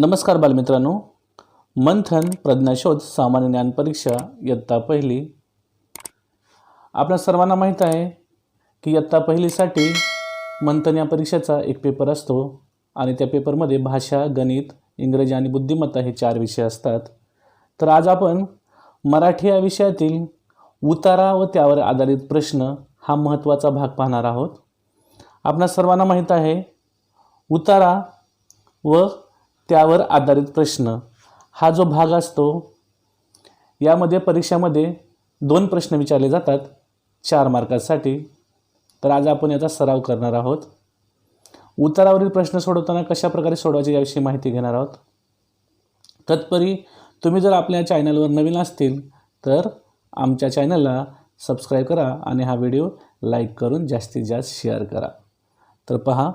नमस्कार बालमित्रांनो. मंथन प्रज्ञाशोध सामान्य ज्ञान परीक्षा इयत्ता पहिली. आपल्या सर्वांना माहीत आहे की इयत्ता पहिलीसाठी मंथन या परीक्षेचा एक पेपर असतो आणि त्या पेपरमध्ये भाषा गणित इंग्रजी आणि बुद्धिमत्ता हे चार विषय असतात. तर आज आपण मराठी या विषयातील उतारा व त्यावर आधारित प्रश्न हा महत्त्वाचा भाग पाहणार आहोत. आपणा सर्वांना माहीत आहे उतारा व त्यावर आधारित प्रश्न. हा जो भाग असतो यामध्ये परीक्षामध्ये दोन प्रश्न विचारले जातात चार मार्कासाठी. तर आज आपण याचा सराव करणार आहोत. उतारावरील प्रश्न सोडवताना कशा प्रकारे सोडवायचे याविषयी माहिती घेणार आहोत. तत्परी तुम्ही जर आपल्या चॅनलवर नवीन असतील तर आमच्या चॅनलला सबस्क्राईब करा आणि हा व्हिडिओ लाईक करून जास्तीत जास्त शेअर करा. तर पहा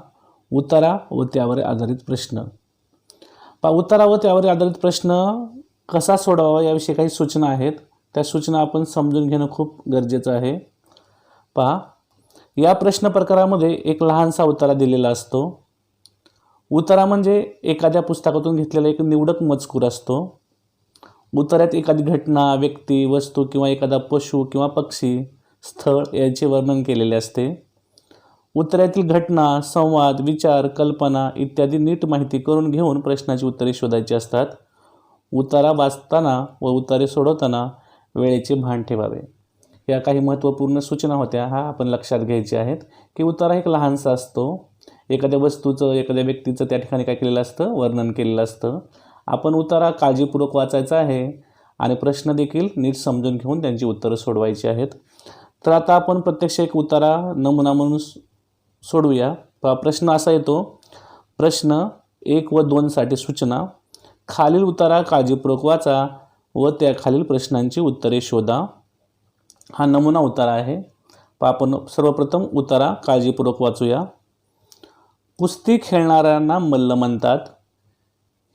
उतारा व त्यावर आधारित प्रश्न. पहा उतारा व त्यावर आधारित प्रश्न कसा सोडवावा याविषयी काही सूचना आहेत. त्या सूचना आपण समजून घेणं खूप गरजेचं आहे. पहा या प्रश्न प्रकारामध्ये एक लहानसा उतारा दिलेला असतो. उतारा म्हणजे एखाद्या पुस्तकातून घेतलेला एक निवडक मजकूर असतो. उतार्यात एखादी घटना व्यक्ती वस्तू किंवा एखादा पशु किंवा पक्षी स्थळ याचे वर्णन केलेले असते. उत्तरातील घटना संवाद विचार कल्पना इत्यादी नीट माहिती करून घेऊन प्रश्नाची उत्तरे शोधायची असतात. उतारा वाचताना व उतारे सोडवताना वेळेचे भान ठेवावे. या काही महत्त्वपूर्ण सूचना होत्या हा आपण लक्षात घ्यायच्या आहेत की उतारा एक लहानसा असतो. एखाद्या वस्तूचं एखाद्या व्यक्तीचं त्या ठिकाणी काय केलेलं असतं? वर्णन केलेलं असतं. आपण उतारा काळजीपूर्वक वाचायचा आहे आणि प्रश्न देखील नीट समजून घेऊन त्यांची उत्तरं सोडवायची आहेत. तर आता आपण प्रत्यक्ष एक उतारा नमुना म्हणून सोडवूया पहा प्रश्न असा येतो. प्रश्न एक व दोनसाठी सूचना. खालील उतारा काळजीपूर्वक वाचा व त्या खालील प्रश्नांची उत्तरे शोधा. हा नमुना उतारा आहे. पहा आपण सर्वप्रथम उतारा काळजीपूर्वक वाचूया. कुस्ती खेळणाऱ्यांना मल्ल म्हणतात.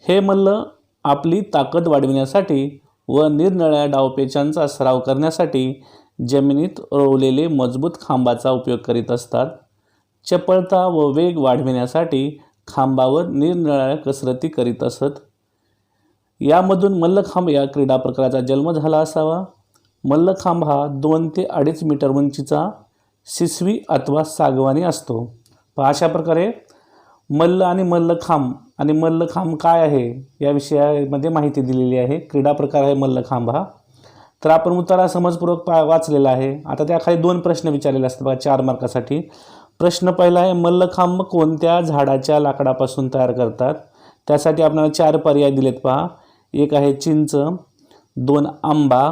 हे मल्ल आपली ताकद वाढविण्यासाठी व निरनिळ्या डावपेचांचा सराव करण्यासाठी जमिनीत रोवलेले मजबूत खांबाचा उपयोग करीत असतात. चपळता व वेग वाढविण्यासाठी खांबावर निरनिराळ्या कसरती करीत असत. यामधून मल्लखांब या क्रीडा प्रकाराचा जन्म झाला असावा. मल्लखांब हा दोन ते अडीच मीटर उंचीचा शिसवी अथवा सागवानी असतो. पहा अशा प्रकारे मल्ल आणि मल्लखांब आणि मल्लखांब काय आहे या विषयामध्ये माहिती दिलेली आहे. क्रीडा प्रकार आहे मल्लखांब हा. तर आपण उतारा समजपूर्वक पा वाचलेला आहे. आता त्याखाली दोन प्रश्न विचारलेले असतात बघा चार मार्कासाठी. प्रश्न पहिला आहे मल्लखांब कोणत्या झाडाच्या लाकडापासून तयार करतात? त्यासाठी आपल्याला चार पर्याय दिलेत पहा. एक आहे चिंच दोन आंबा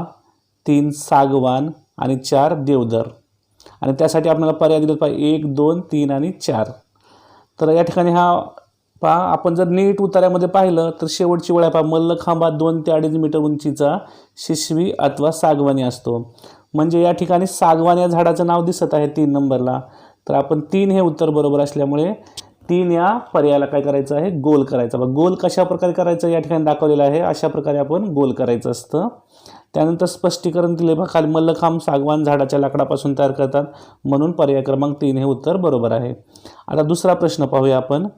तीन सागवान आणि चार देवदर. आणि त्यासाठी आपल्याला पर्याय दिलेत पहा एक दोन तीन आणि चार. तर या ठिकाणी हा पहा आपण जर नीट उतार्यामध्ये पाहिलं तर शेवटची वेळ आहे पहा मल्लखांबा दोन ते अडीच मीटर उंचीचा शिशवी अथवा सागवानी असतो. म्हणजे या ठिकाणी सागवान या झाडाचं नाव दिसत आहे तीन नंबरला. तर आपण तीन हे उत्तर बरोबर असल्यामुळे तीन या पर्यायाला काय करायचं आहे? गोल करायचं. बघा गोल कशा प्रकारे करायचं या ठिकाणी दाखवलेलं आहे. अशा प्रकारे आपण गोल करायचं असतं. त्यानंतर स्पष्टीकरण दिले बघा खाली मल्लखांब सागवान झाडाच्या लाकडापासून तयार करतात. म्हणून पर्याय क्रमांक तीन हे उत्तर बरोबर आहे. आता दुसरा प्रश्न पाहूया आपण.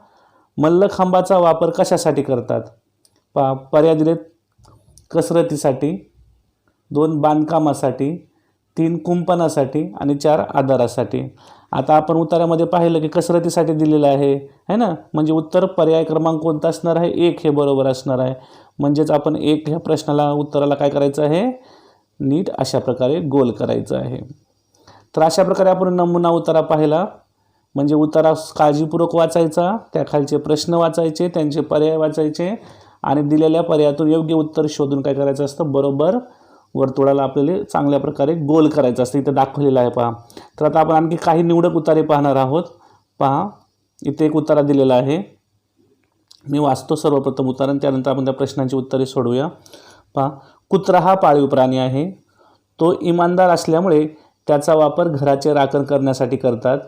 मल्लखांबाचा वापर कशासाठी करतात? पा पर्याय दिलेत. कसरतीसाठी. दोन बांधकामासाठी. तीन कुंपणासाठी आणि चार आधारासाठी. आता आपण उत्तरामध्ये पाहिलं की कसरतीसाठी दिलेलं आहे है ना? म्हणजे उत्तर पर्याय क्रमांक कोणता असणार आहे? एक हे बरोबर असणार आहे. म्हणजेच आपण एक ह्या प्रश्नाला उत्तराला काय करायचं आहे? नीट अशा प्रकारे गोल करायचं आहे. तर अशा प्रकारे आपण नमुना उतारा पाहिला. म्हणजे उतारा काळजीपूर्वक वाचायचा त्याखालचे प्रश्न वाचायचे त्यांचे पर्याय वाचायचे आणि दिलेल्या पर्यायातून योग्य उत्तर शोधून काय करायचं असतं? बरोबर वर्तुळाला आपल्याला चांगल्या प्रकारे गोल करायचं असतं. इथं दाखवलेलं आहे पहा. तर आता आपण आणखी काही निवडक उतारे पाहणार आहोत. पहा इथे एक उतारा दिलेला आहे. मी वाचतो सर्वप्रथम उतार त्यानंतर आपण त्या प्रश्नांची उत्तरे सोडवूया. पहा कुत्रा हा पाळीव प्राणी आहे. तो इमानदार असल्यामुळे त्याचा वापर घराचे राखण करण्यासाठी करतात.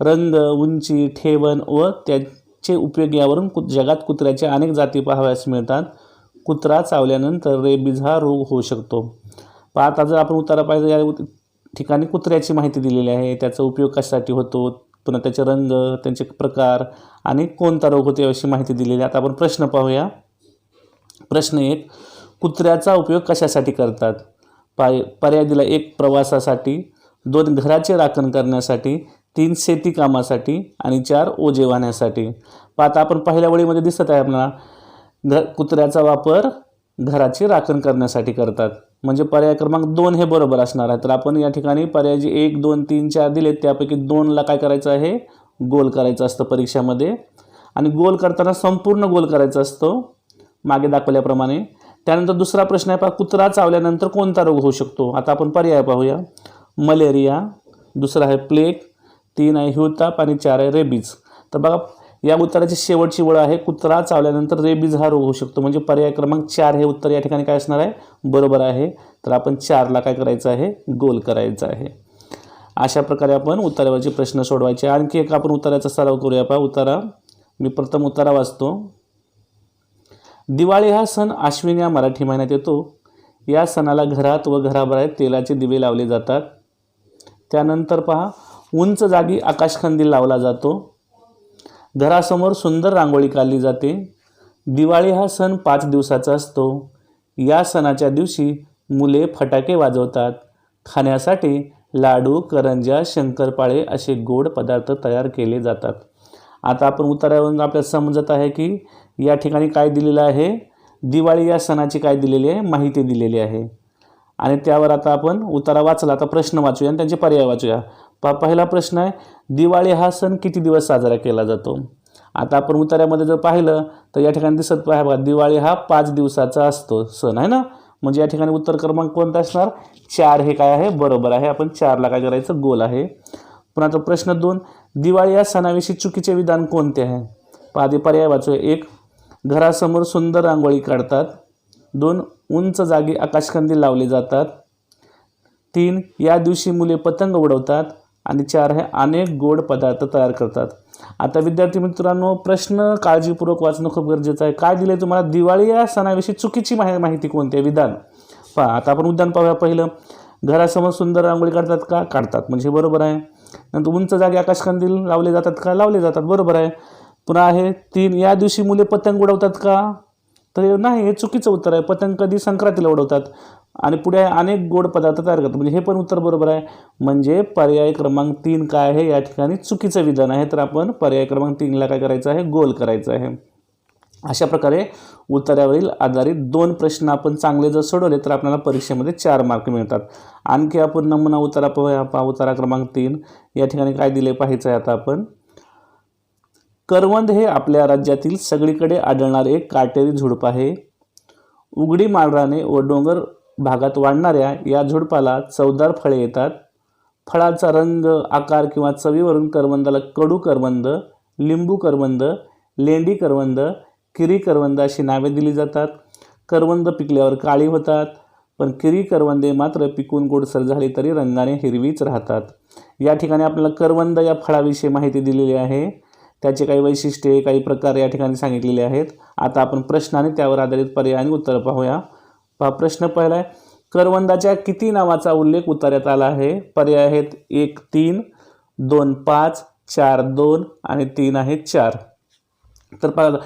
रंग उंची ठेवण व त्याचे उपयोग यावरून कु जगात कुत्र्याच्या अनेक जाती पाहाव्यास मिळतात. कुत्रा चावल्यानंतर रेबीज हा रोग होऊ शकतो. पहा आता जर आपण उतारा पाहिजे या ठिकाणी कुत्र्याची माहिती दिलेली आहे त्याचा उपयोग कशासाठी होतो पुन्हा त्याचे रंग त्यांचे प्रकार आणि कोणता रोग होतो याविषयी माहिती दिलेली आहे. आता आपण प्रश्न पाहूया. प्रश्न एक कुत्र्याचा उपयोग कशासाठी करतात? पाय पर्याय दिला एक प्रवासासाठी दोन घराचे राखण करण्यासाठी तीन शेती कामासाठी आणि चार ओझे वाहण्यासाठी. आता आपण पहिल्या वळीमध्ये दिसत आहे आपल्याला घ कुत्र्याचा वापर घराची राखण करण्यासाठी करतात. म्हणजे पर्याय क्रमांक दोन हे बरोबर असणार आहे. तर आपण या ठिकाणी पर्याय जे एक दोन तीन चार दिलेत त्यापैकी दोनला काय करायचं आहे? गोल करायचं असतं परीक्षामध्ये. आणि गोल करताना संपूर्ण गोल करायचा असतो. मागे दाखवल्याप्रमाणे. त्यानंतर दुसरा प्रश्न आहे पहा कुत्रा चावल्यानंतर कोणता रोग होऊ शकतो? आता आपण पर्याय पाहूया. मलेरिया. दुसरा आहे प्लेग. तीन आहे ह्यूताप आणि चार आहे रेबीज. तर बघा या उत्तराची शेवटची वळ आहे. कुत्रा चावल्यानंतर रेबीज हा रोग होऊ शकतो. म्हणजे पर्याय क्रमांक चार हे उत्तर या ठिकाणी काय असणार आहे? बरोबर आहे. तर आपण चारला काय करायचं आहे? गोल करायचं आहे. अशा प्रकारे आपण उत्तरावरचे प्रश्न सोडवायचे. आणखी एक आपण उत्तराचा सराव करूया. पहा उत्तरा. मी प्रथम उत्तरा वाचतो. दिवाळी हा सण आश्विन या मराठी महिन्यात येतो. या सणाला घरात व घराबाहेर तेलाचे दिवे लावले जातात. त्यानंतर पहा उंच जागी आकाशखंदील लावला जातो. घरासमोर सुंदर रांगोळी काढली जाते. दिवाळी हा सण पाच दिवसाचा असतो. या सणाच्या दिवशी मुले फटाके वाजवतात. खाण्यासाठी लाडू करंज्या शंकरपाळे असे गोड पदार्थ तयार केले जातात. आता आपण उत्तरावरून आपल्याला समजत आहे की या ठिकाणी काय दिलेलं आहे. दिवाळी या सणाची काय दिलेली आहे? माहिती दिलेली आहे. आणि त्यावर आता आपण उतारा वाचला. आता प्रश्न वाचूया आणि त्यांचे पर्याय वाचूया. प पहिला प्रश्न आहे दिवाळी हा सण किती दिवस साजरा केला जातो? आता आपण उतार्यामध्ये जर पाहिलं तर या ठिकाणी दिसत पाहा बघा दिवाळी हा पाच दिवसाचा असतो सण आहे ना? म्हणजे या ठिकाणी उत्तर क्रमांक कोणता असणार? चार हे काय आहे? बरोबर आहे. आपण चारला काय करायचं? गोल आहे. पुन्हा तो प्रश्न दोन दिवाळी या सणाविषयी चुकीचे विधान कोणते आहे? पादी पर्याय वाचूया. एक घरासमोर सुंदर रांगोळी काढतात. दोन उंच जागी आकाशकंदी लावले जातात. तीन या दिवशी मुले पतंग उडवतात. आणि चार हे अनेक गोड पदार्थ तयार करतात. आता विद्यार्थी मित्रांनो प्रश्न काळजीपूर्वक वाचणं खूप गरजेचं आहे. काय दिले तुम्हाला? दिवाळी या सणाविषयी चुकीची माहि माहिती कोणती आहे? विधान. पहा आता आपण उद्यान पाहूया पहिलं. घरासमोर सुंदर रांगोळी काढतात का? काढतात. म्हणजे बरोबर आहे. नंतर उंच जागी आकाशकंदील लावले जातात का? लावले जातात. बरोबर आहे. पुन्हा आहे तीन. या दिवशी मुले पतंग उडवतात का? तर हे नाही हे चुकीचं उत्तर आहे. पतंग कधी संक्रांतीला उडवतात? आणि पुढे अनेक गोड पदार्थ तयार करतात. म्हणजे हे पण उत्तर बरोबर आहे. म्हणजे पर्याय क्रमांक तीन काय आहे? या ठिकाणी चुकीचं विधान आहे. तर आपण पर्याय क्रमांक तीनला काय करायचं आहे? गोल करायचं आहे. अशा प्रकारे उत्तरावरील आधारित दोन प्रश्न आपण चांगले जर सोडवले तर आपल्याला परीक्षेमध्ये चार मार्क मिळतात. आणखी आपण नमुना उतारा पाहूया. उतारा क्रमांक तीन. या ठिकाणी काय दिले पाहायचं आहे आता आपण? करवंद हे आपल्या राज्यातील सगळीकडे आढळणारे एक काटेरी झुडूप आहे. उघडी माळराने व डोंगर भागात वाढणाऱ्या या झुडपाला चवदार फळे येतात. फळाचा रंग आकार किंवा चवीवरून करवंदाला कडू करवंद लिंबू करवंद लेंडी करवंद किरी करवंद अशी नावे दिली जातात. करवंद पिकल्यावर काळी होतात पण किरी करवंदे मात्र पिकून गोडसर झाली तरी रंगाने हिरवीच राहतात. या ठिकाणी आपल्याला करवंद या फळाविषयी माहिती दिलेली आहे. त्याचे काही वैशिष्ट्ये काही प्रकार या ठिकाणी सांगितलेले आहेत. आता आपण प्रश्न आणि त्यावर आधारित पर्याय आणि उत्तर पाहूया. पहा प्रश्न पहिला आहे करवंदाच्या किती नावाचा उल्लेख उतार्यात आला आहे? पर्याय आहेत एक तीन दोन पाच चार दोन आणि तीन आहे चार. तर पहा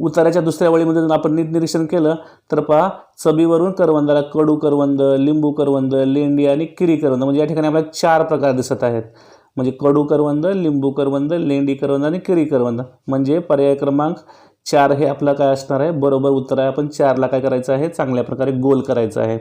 उताराच्या दुसऱ्या वळीमध्ये जर आपण नीट निरीक्षण केलं तर पहा चवीवरून करवंदाला कडू करवंद लिंबू करवंद लेंडी आणि किरी करवंद म्हणजे या ठिकाणी आपल्याला चार प्रकार दिसत आहेत. म्हणजे कडू करवंद लिंबू करवंद लेंडी करवंद आणि किरी करवंद. म्हणजे पर्याय क्रमांक चार हे आपलं काय असणार आहे? बरोबर उत्तर आहे. आपण चारला काय करायचं आहे? चांगल्या प्रकारे गोल करायचं आहे.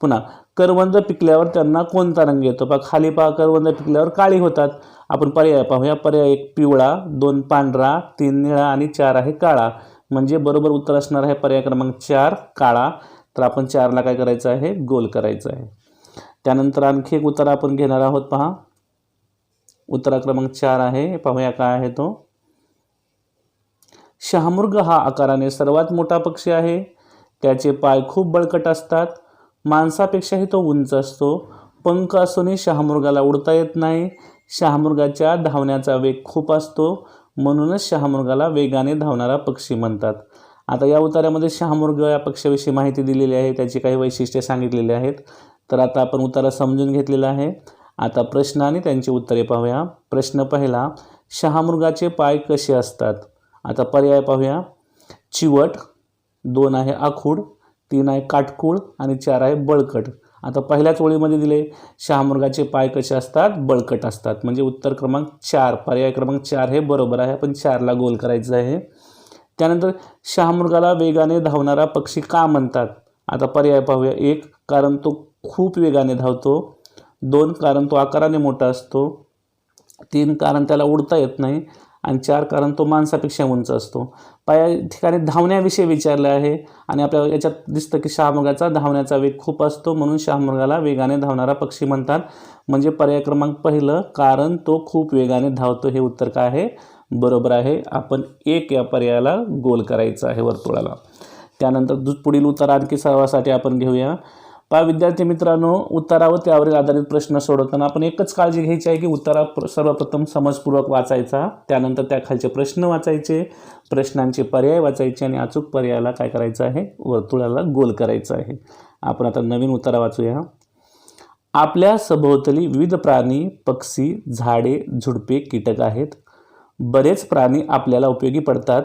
पुन्हा करवंद पिकल्यावर त्यांना कोणता रंग येतो? पहा खाली पहा करवंद पिकल्यावर काळी होतात. आपण पर्याय पाहूया. पर्याय एक पिवळा दोन पांढरा तीन निळा आणि चार आहे काळा. म्हणजे बरोबर उत्तर असणार आहे पर्याय क्रमांक चार काळा. तर आपण चारला काय करायचं आहे? गोल करायचं आहे. त्यानंतर आणखी एक उत्तर आपण घेणार आहोत पहा. उत्तरा क्रमांक चार आहे. पाहूया काय आहे तो. शहामृग हा आकाराने सर्वात मोठा पक्षी आहे. त्याचे पाय खूप बळकट असतात. माणसापेक्षाही तो उंच असतो. पंख असूनही शहामृगाला उडता येत नाही. शहामृगाच्या धावण्याचा वेग खूप असतो. म्हणूनच शहामृगाला वेगाने धावणारा पक्षी म्हणतात. आता या उतारामध्ये शहामृग या पक्षाविषयी माहिती दिलेली आहे. त्याची काही वैशिष्ट्ये सांगितलेली आहेत. तर आता आपण उतारा समजून घेतलेला आहे. आता प्रश्न आणि त्यांची उत्तरे पाहूया. प्रश्न पहिला शहामृगाचे पाय कसे असतात? आता पर्याय पाहूया. चिवट दोन आहे आखूड तीन आहे काटकूळ आणि चार आहे बळकट. आता पहिल्याच ओळीमध्ये दिले शहामृगाचे पाय कसे असतात? बळकट असतात. म्हणजे उत्तर क्रमांक चार पर्याय क्रमांक चार हे बरोबर आहे. आपण चारला गोल करायचं आहे. त्यानंतर शहामृगाला वेगाने धावणारा पक्षी का म्हणतात? आता पर्याय पाहूया. एक कारण तो खूप वेगाने धावतो. दोन कारण तो आकाराने मोठा असतो तीन कारण त्याला उडता येत नाही आणि चार कारण तो माणसापेक्षा उंच असतो. पाया ठिकाणी धावण्याविषयी विचारलं आहे आणि आपल्याला याच्यात दिसतं की शहामृगाचा धावण्याचा वेग खूप असतो म्हणून शहामृगाला वेगाने धावणारा पक्षी म्हणतात. म्हणजे पर्याय क्रमांक पहिलं कारण तो खूप वेगाने धावतो हे उत्तर काय आहे? बरोबर आहे. आपण एक या पर्यायाला गोल करायचं आहे वर्तुळाला. त्यानंतर दु पुढील उत्तर आणखी सर्वासाठी आपण घेऊया. पहा विद्यार्थी मित्रांनो उत्तरावर त्यावरील आधारित प्रश्न सोडवताना आपण एकच काळजी घ्यायची आहे की उत्तरा सर्वप्रथम समजपूर्वक वाचायचा त्यानंतर त्या खालचे प्रश्न वाचायचे प्रश्नांचे पर्याय वाचायचे आणि अचूक पर्यायाला काय करायचं आहे? वर्तुळाला गोल करायचं आहे. आपण आता नवीन उत्तरा वाचूया. आपल्या सभोवताली विविध प्राणी पक्षी झाडे झुडपे कीटक आहेत. बरेच प्राणी आपल्याला उपयोगी पडतात.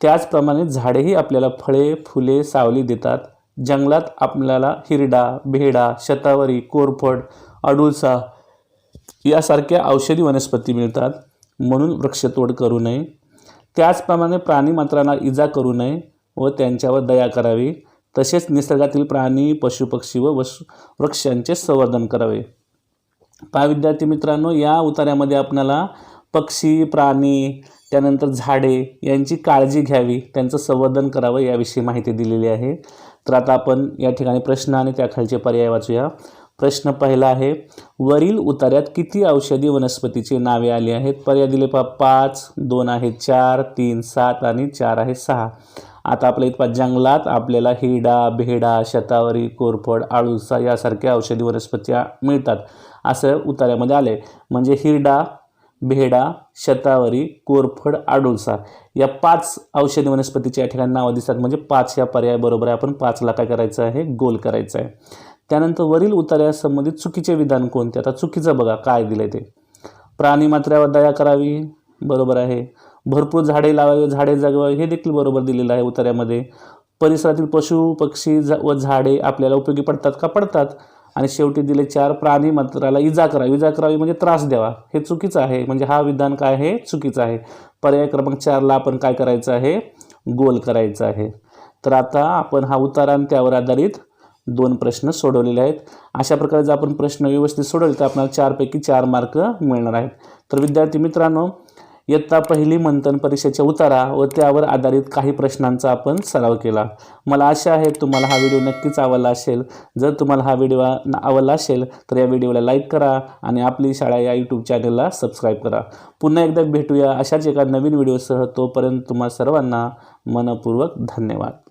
त्याचप्रमाणे झाडेही आपल्याला फळे फुले सावली देतात. जंगलात आपल्याला हिरडा भेडा शतावरी कोरफड अडुळसा यासारख्या औषधी वनस्पती मिळतात म्हणून वृक्षतोड करू नये. त्याचप्रमाणे प्राणीमात्रांना इजा करू नये व त्यांच्यावर दया करावी. तसेच निसर्गातील प्राणी पशुपक्षी व वश वृक्षांचे संवर्धन करावे. पहा विद्यार्थी मित्रांनो या उतार्यामध्ये आपल्याला पक्षी प्राणी त्यानंतर झाडे यांची काळजी घ्यावी त्यांचं संवर्धन करावं याविषयी माहिती दिलेली आहे. तर आता आपण या ठिकाणी प्रश्न आणि त्याखालचे पर्याय वाचूया. प्रश्न पहिला आहे वरील उतार्यात किती औषधी वनस्पतीची नावे आली आहेत? पर्याय दिले पहा पाच दोन आहे चार तीन सात आणि चार आहे सहा. आता आपल्या इथं जंगलात आपल्याला हिडा भेडा शतावरी कोरफड आळूसा यासारख्या औषधी वनस्पत्या मिळतात. असं उतार्यामध्ये आले म्हणजे हिरडा भेडा शतावरी कोरफड आडुळसा या पाच औषधी वनस्पतीच्या या ठिकाणी नावं दिसतात. म्हणजे पाच या पर्याय बरोबर आहे. आपण पाचला काय करायचं आहे? गोल करायचं आहे. त्यानंतर वरील उतार्यासंबंधित चुकीचे विधान कोणते? आता चुकीचं बघा काय दिलं ते. प्राणी मात्र्यावर दया करावी बरोबर आहे. भरपूर झाडे लावावी झाडे जगवावी हे देखील बरोबर दिलेलं आहे उतार्यामध्ये. परिसरातील पशु पक्षी व झाडे आपल्याला उपयोगी पडतात का? पडतात. आणि शेवटी दिले चार प्राणी मात्राला इजा करावी इजा करावी म्हणजे त्रास द्यावा. हे चुकीचं आहे. म्हणजे हा विधान काय आहे? चुकीचं आहे. पर्याय क्रमांक चारला आपण काय करायचं आहे? गोल करायचं आहे. तर आता आपण हा उतारा आणि त्यावर आधारित दोन प्रश्न सोडवलेले आहेत. अशा प्रकारे जर आपण प्रश्न व्यवस्थित सोडवले तर आपल्याला चारपैकी चार मार्क मिळणार आहेत. तर विद्यार्थी मित्रांनो इयत्ता पहिली मंथन परीक्षेच्या उतारा व त्यावर आधारित काही प्रश्नांचा आपण सराव केला. मला आशा आहे तुम्हाला हा व्हिडिओ नक्कीच आवडला असेल. जर तुम्हाला हा व्हिडिओ आवडला असेल तर या व्हिडिओला लाईक करा आणि आपली शाळा या यूट्यूब चॅनलला सबस्क्राईब करा. पुन्हा एकदा भेटूया अशाच एका नवीन व्हिडिओसह. तोपर्यंत तुम्हा सर्वांना मनपूर्वक धन्यवाद.